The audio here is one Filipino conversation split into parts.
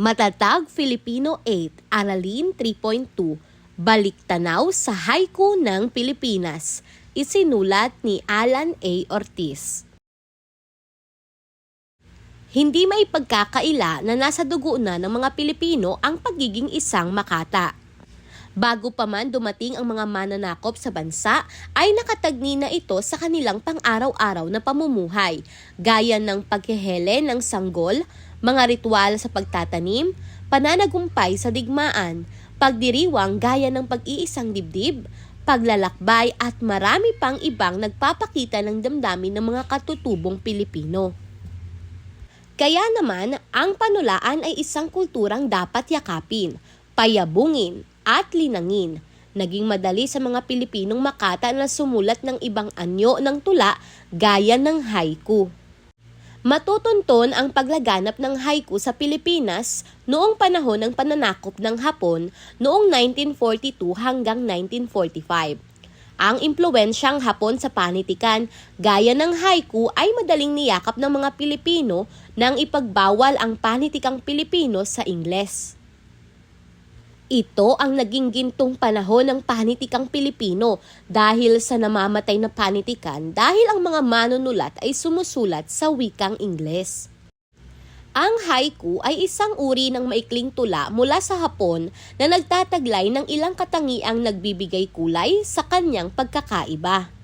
Matatag Filipino 8, Aralin 3.2, Balik Tanaw sa Haiku ng Pilipinas. Isinulat ni Alan A. Ortiz. Hindi may pagkakaila na nasa dugo na ng mga Pilipino ang pagiging isang makata. Bago pa man dumating ang mga mananakop sa bansa, ay nakatagni na ito sa kanilang pang-araw-araw na pamumuhay, gaya ng paghehele ng sanggol, mga ritual sa pagtatanim, pananagumpay sa digmaan, pagdiriwang gaya ng pag-iisang dibdib, paglalakbay at marami pang ibang nagpapakita ng damdamin ng mga katutubong Pilipino. Kaya naman, ang panulaan ay isang kulturang dapat yakapin, payabungin, at linangin. Naging madali sa mga Pilipinong makata na sumulat ng ibang anyo ng tula gaya ng haiku. Matutunton ang paglaganap ng haiku sa Pilipinas noong panahon ng pananakop ng Hapon noong 1942 hanggang 1945. Ang impluensyang Hapon sa panitikan gaya ng haiku ay madaling niyakap ng mga Pilipino nang ipagbawal ang panitikang Pilipino sa Ingles. Ito ang naging gintong panahon ng panitikang Pilipino dahil sa namamatay na panitikan dahil ang mga manunulat ay sumusulat sa wikang Ingles. Ang haiku ay isang uri ng maikling tula mula sa Hapon na nagtataglay ng ilang katangiang nagbibigay kulay sa kanyang pagkakaiba.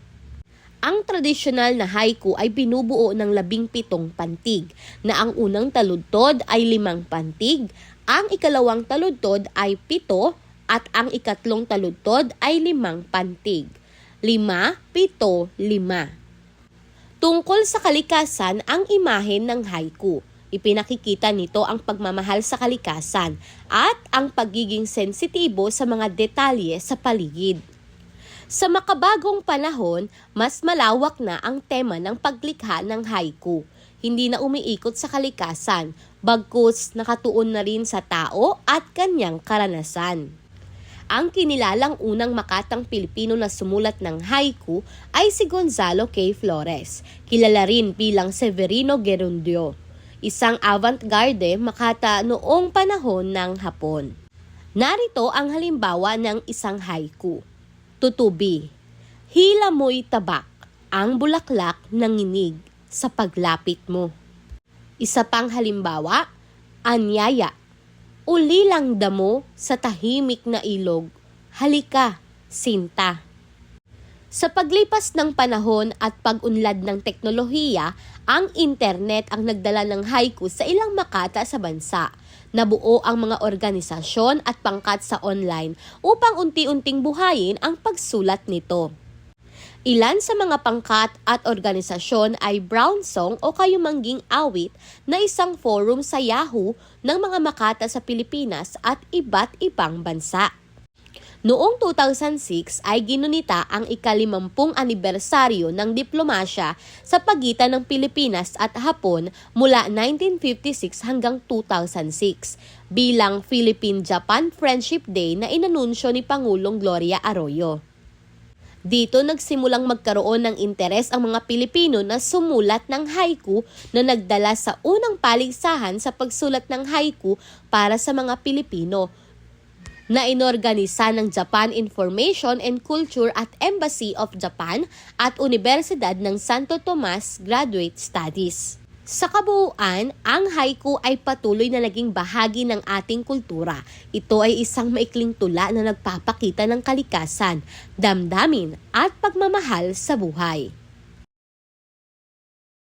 Ang tradisyonal na haiku ay binubuo ng labing pitong pantig na ang unang taludtod ay limang pantig, ang ikalawang taludtod ay pito at ang ikatlong taludtod ay limang pantig. Lima, pito, lima. Tungkol sa kalikasan ang imahen ng haiku. Ipinakikita nito ang pagmamahal sa kalikasan at ang pagiging sensitibo sa mga detalye sa paligid. Sa makabagong panahon, mas malawak na ang tema ng paglikha ng haiku. Hindi na umiikot sa kalikasan, bagkus nakatuon na rin sa tao at kanyang karanasan. Ang kinilalang unang makatang Pilipino na sumulat ng haiku ay si Gonzalo K. Flores, kilala rin bilang Severino Gerundio, isang avant-garde makata noong panahon ng Hapon. Narito ang halimbawa ng isang haiku. Tutubi, hila mo'y tabak, ang bulaklak nanginig sa paglapit mo. Isa pang halimbawa, anyaya, ulilang damo sa tahimik na ilog, halika, sinta. Sa paglipas ng panahon at pag-unlad ng teknolohiya, ang internet ang nagdala ng haiku sa ilang makata sa bansa. Nabuo ang mga organisasyon at pangkat sa online upang unti-unting buhayin ang pagsulat nito. Ilan sa mga pangkat at organisasyon ay Brown Song o Kayumangging Awit na isang forum sa Yahoo ng mga makata sa Pilipinas at iba't ibang bansa. Noong 2006 ay ginunita ang ikalimampung anibersaryo ng diplomasya sa pagitan ng Pilipinas at Hapon mula 1956 hanggang 2006 bilang Philippine-Japan Friendship Day na inanunsyo ni Pangulong Gloria Arroyo. Dito nagsimulang magkaroon ng interes ang mga Pilipino na sumulat ng haiku na nagdala sa unang paligsahan sa pagsulat ng haiku para sa mga Pilipino na inorganisa ng Japan Information and Culture at Embassy of Japan at Universidad ng Santo Tomas Graduate Studies. Sa kabuuan, ang haiku ay patuloy na naging bahagi ng ating kultura. Ito ay isang maikling tula na nagpapakita ng kalikasan, damdamin at pagmamahal sa buhay.